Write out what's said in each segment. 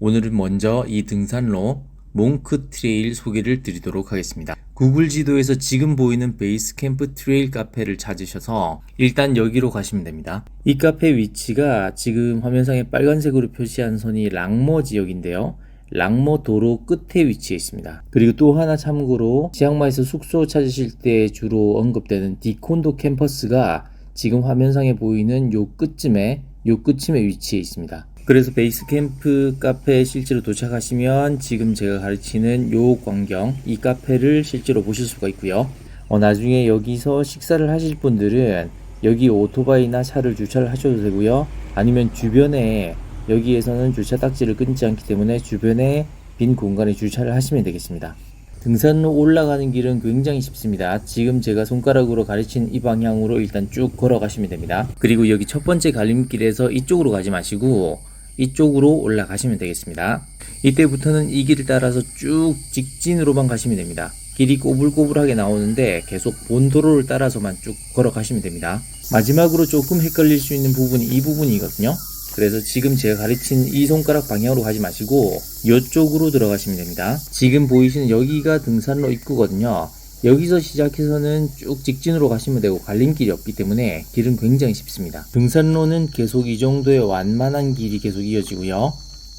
오늘은 먼저 이 등산로 몽크 트레일 소개를 드리도록 하겠습니다. 구글 지도에서 지금 보이는 베이스 캠프 트레일 카페를 찾으셔서 일단 여기로 가시면 됩니다. 이 카페 위치가 지금 화면상에 빨간색으로 표시한 선이 랑모 지역인데요. 랑모 도로 끝에 위치해 있습니다. 그리고 또 하나 참고로 치앙마이에서 숙소 찾으실 때 주로 언급되는 디콘도 캠퍼스가 지금 화면상에 보이는 요 끝쯤에 요 끝쯤에 위치해 있습니다. 그래서 베이스 캠프 카페에 실제로 도착하시면 지금 제가 가르치는 요 광경 이 카페를 실제로 보실 수가 있고요. 어, 나중에 여기서 식사를 하실 분들은 여기 오토바이나 차를 주차를 하셔도 되고요. 아니면 주변에 여기에서는 주차 딱지를 끊지 않기 때문에 주변에 빈 공간에 주차를 하시면 되겠습니다. 등산로 올라가는 길은 굉장히 쉽습니다. 지금 제가 손가락으로 가르친 이 방향으로 일단 쭉 걸어가시면 됩니다. 그리고 여기 첫 번째 갈림길에서 이쪽으로 가지 마시고 이쪽으로 올라가시면 되겠습니다. 이때부터는 이 길을 따라서 쭉 직진으로만 가시면 됩니다. 길이 꼬불꼬불하게 나오는데 계속 본도로를 따라서만 쭉 걸어가시면 됩니다. 마지막으로 조금 헷갈릴 수 있는 부분이 이 부분이거든요. 그래서 지금 제가 가르친 이 손가락 방향으로 가지 마시고 이쪽으로 들어가시면 됩니다. 지금 보이시는 여기가 등산로 입구거든요. 여기서 시작해서는 쭉 직진으로 가시면 되고 갈림길이 없기 때문에 길은 굉장히 쉽습니다. 등산로는 계속 이 정도의 완만한 길이 계속 이어지고요.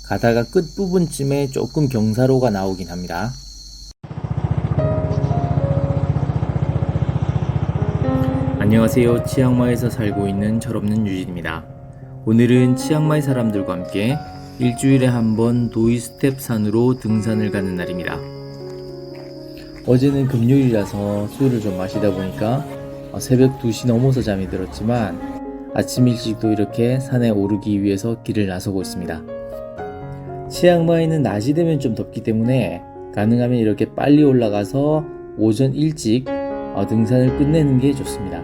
가다가 끝부분쯤에 조금 경사로가 나오긴 합니다. 안녕하세요. 치앙마이에서 살고 있는 철없는 유진입니다. 오늘은 치앙마이 사람들과 함께 일주일에 한 번 도이스텝 산으로 등산을 가는 날입니다. 어제는 금요일이라서 술을 좀 마시다 보니까 어, 새벽 2시 넘어서 잠이 들었지만 아침 일찍도 이렇게 산에 오르기 위해서 길을 나서고 있습니다. 치앙마이는 낮이 되면 좀 덥기 때문에 가능하면 이렇게 빨리 올라가서 오전 일찍 어, 등산을 끝내는 게 좋습니다.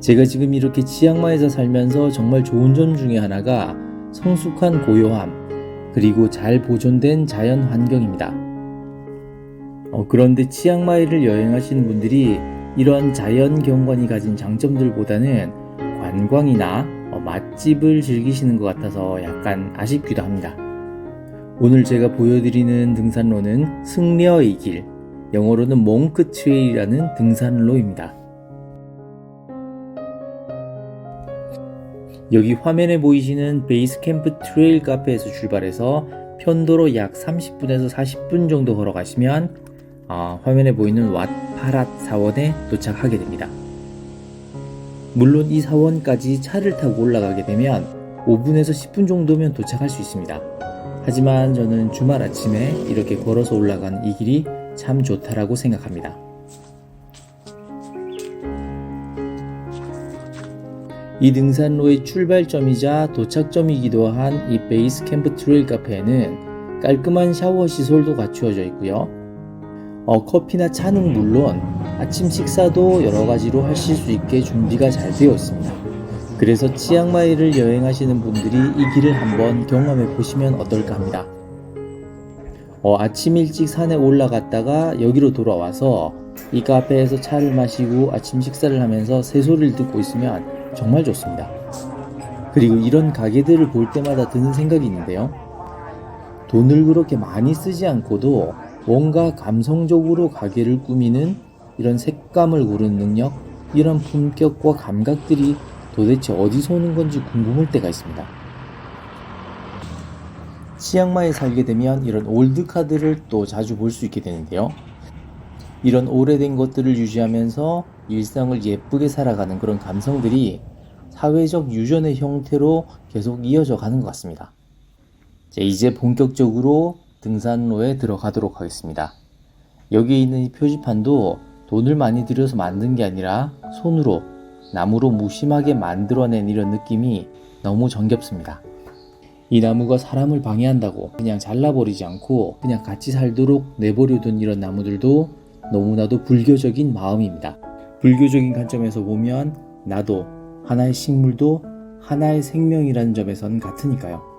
제가 지금 이렇게 치앙마이에서 살면서 정말 좋은 점 중에 하나가 성숙한 고요함 그리고 잘 보존된 자연 환경입니다. 어, 그런데 치앙마이를 여행하시는 분들이 이러한 자연 경관이 가진 장점들보다는 관광이나 어, 맛집을 즐기시는 것 같아서 약간 아쉽기도 합니다. 오늘 제가 보여드리는 등산로는 승려의 길, 영어로는 몽크 트레일이라는 등산로입니다. 여기 화면에 보이시는 베이스 캠프 트레일 카페에서 출발해서 편도로 약 30분에서 40분 정도 걸어가시면 아, 화면에 보이는 왓파랏 사원에 도착하게 됩니다. 물론 이 사원까지 차를 타고 올라가게 되면 5분에서 10분 정도면 도착할 수 있습니다. 하지만 저는 주말 아침에 이렇게 걸어서 올라가는 이 길이 참 좋다라고 생각합니다. 이 등산로의 출발점이자 도착점이기도 한 이 베이스 캠프 트레일 카페에는 깔끔한 샤워 시설도 갖추어져 있고요. 어, 커피나 차는 물론 아침 식사도 여러 가지로 하실 수 있게 준비가 잘 되어 있습니다. 그래서 치앙마이를 여행하시는 분들이 이 길을 한번 경험해 보시면 어떨까 합니다. 어, 아침 일찍 산에 올라갔다가 여기로 돌아와서 이 카페에서 차를 마시고 아침 식사를 하면서 새소리를 듣고 있으면 정말 좋습니다. 그리고 이런 가게들을 볼 때마다 드는 생각이 있는데요. 돈을 그렇게 많이 쓰지 않고도 뭔가 감성적으로 가게를 꾸미는 이런 색감을 고르는 능력, 이런 품격과 감각들이 도대체 어디서 오는 건지 궁금할 때가 있습니다. 치앙마이에 살게 되면 이런 올드카들을 또 자주 볼 수 있게 되는데요. 이런 오래된 것들을 유지하면서 일상을 예쁘게 살아가는 그런 감성들이 사회적 유전의 형태로 계속 이어져 가는 것 같습니다. 자, 이제 본격적으로 등산로에 들어가도록 하겠습니다. 여기에 있는 이 표지판도 돈을 많이 들여서 만든 게 아니라 손으로 나무로 무심하게 만들어낸 이런 느낌이 너무 정겹습니다. 이 나무가 사람을 방해한다고 그냥 잘라버리지 않고 그냥 같이 살도록 내버려둔 이런 나무들도 너무나도 불교적인 마음입니다. 불교적인 관점에서 보면 나도 하나의 식물도 하나의 생명이라는 점에선 같으니까요.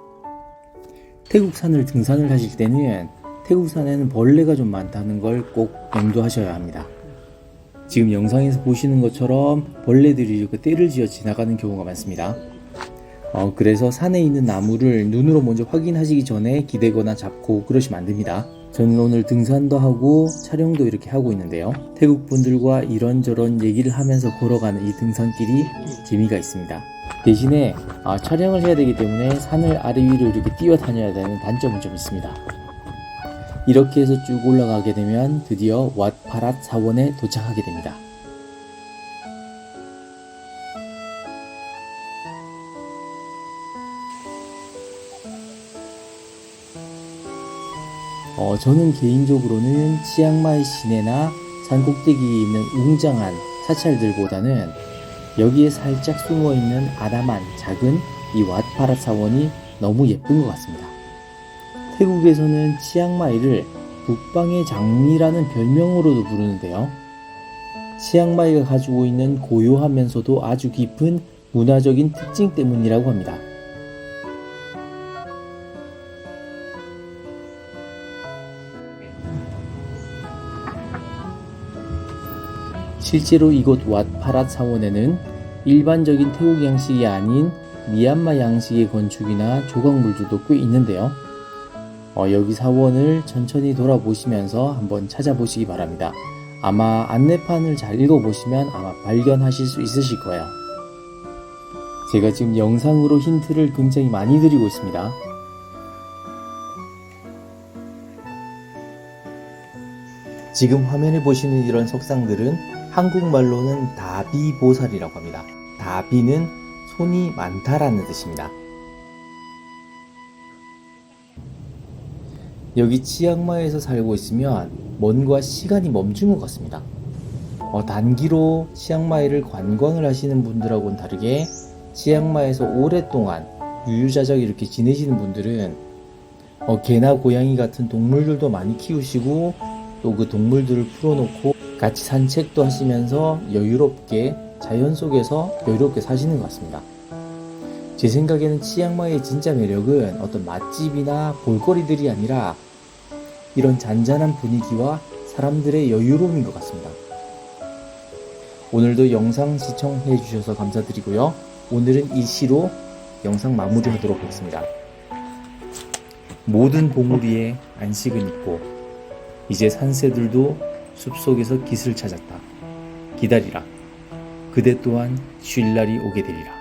태국산을 등산을 하실 때는 태국산에는 벌레가 좀 많다는 걸 꼭 염두하셔야 합니다. 지금 영상에서 보시는 것처럼 벌레들이 이렇게 떼를 지어 지나가는 경우가 많습니다. 어, 그래서 산에 있는 나무를 눈으로 먼저 확인하시기 전에 기대거나 잡고 그러시면 안 됩니다. 저는 오늘 등산도 하고 촬영도 이렇게 하고 있는데요. 태국 분들과 이런저런 얘기를 하면서 걸어가는 이 등산길이 재미가 있습니다. 대신에 아, 촬영을 해야 되기 때문에 산을 아래 위로 이렇게 뛰어다녀야 되는 단점은 좀 있습니다. 이렇게 해서 쭉 올라가게 되면 드디어 왓파랏 사원에 도착하게 됩니다. 어, 저는 개인적으로는 치앙마이 시내나 산 꼭대기에 있는 웅장한 사찰들보다는 여기에 살짝 숨어 있는 아담한 작은 이 왓파라 사원이 너무 예쁜 것 같습니다. 태국에서는 치앙마이를 북방의 장미라는 별명으로도 부르는데요. 치앙마이가 가지고 있는 고요하면서도 아주 깊은 문화적인 특징 때문이라고 합니다. 실제로 이곳 왓파랏 사원에는 일반적인 태국 양식이 아닌 미얀마 양식의 건축이나 조각물들도 꽤 있는데요. 어, 여기 사원을 천천히 돌아보시면서 한번 찾아보시기 바랍니다. 아마 안내판을 잘 읽어보시면 아마 발견하실 수 있으실 거예요. 제가 지금 영상으로 힌트를 굉장히 많이 드리고 있습니다. 지금 화면에 보시는 이런 석상들은 한국말로는 다비보살이라고 합니다. 다비는 손이 많다라는 뜻입니다. 여기 치앙마이에서 살고 있으면 뭔가 시간이 멈춘 것 같습니다. 어, 단기로 치앙마이를 관광을 하시는 분들하고는 다르게 치앙마이에서 오랫동안 유유자적 이렇게 지내시는 분들은 어, 개나 고양이 같은 동물들도 많이 키우시고 또 그 동물들을 풀어놓고 같이 산책도 하시면서 여유롭게 자연 속에서 여유롭게 사시는 것 같습니다. 제 생각에는 치앙마이의 진짜 매력은 어떤 맛집이나 볼거리들이 아니라 이런 잔잔한 분위기와 사람들의 여유로움인 것 같습니다. 오늘도 영상 시청해 주셔서 감사드리고요. 오늘은 이 시로 영상 마무리하도록 하겠습니다. 모든 봉우리에 안식은 있고 이제 산새들도 숲속에서 깃을 찾았다. 기다리라. 그대 또한 쉴 날이 오게 되리라.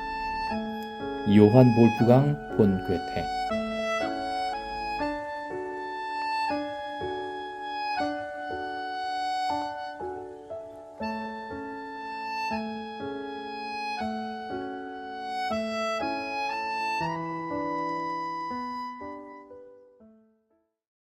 요한 볼프강 본 괴테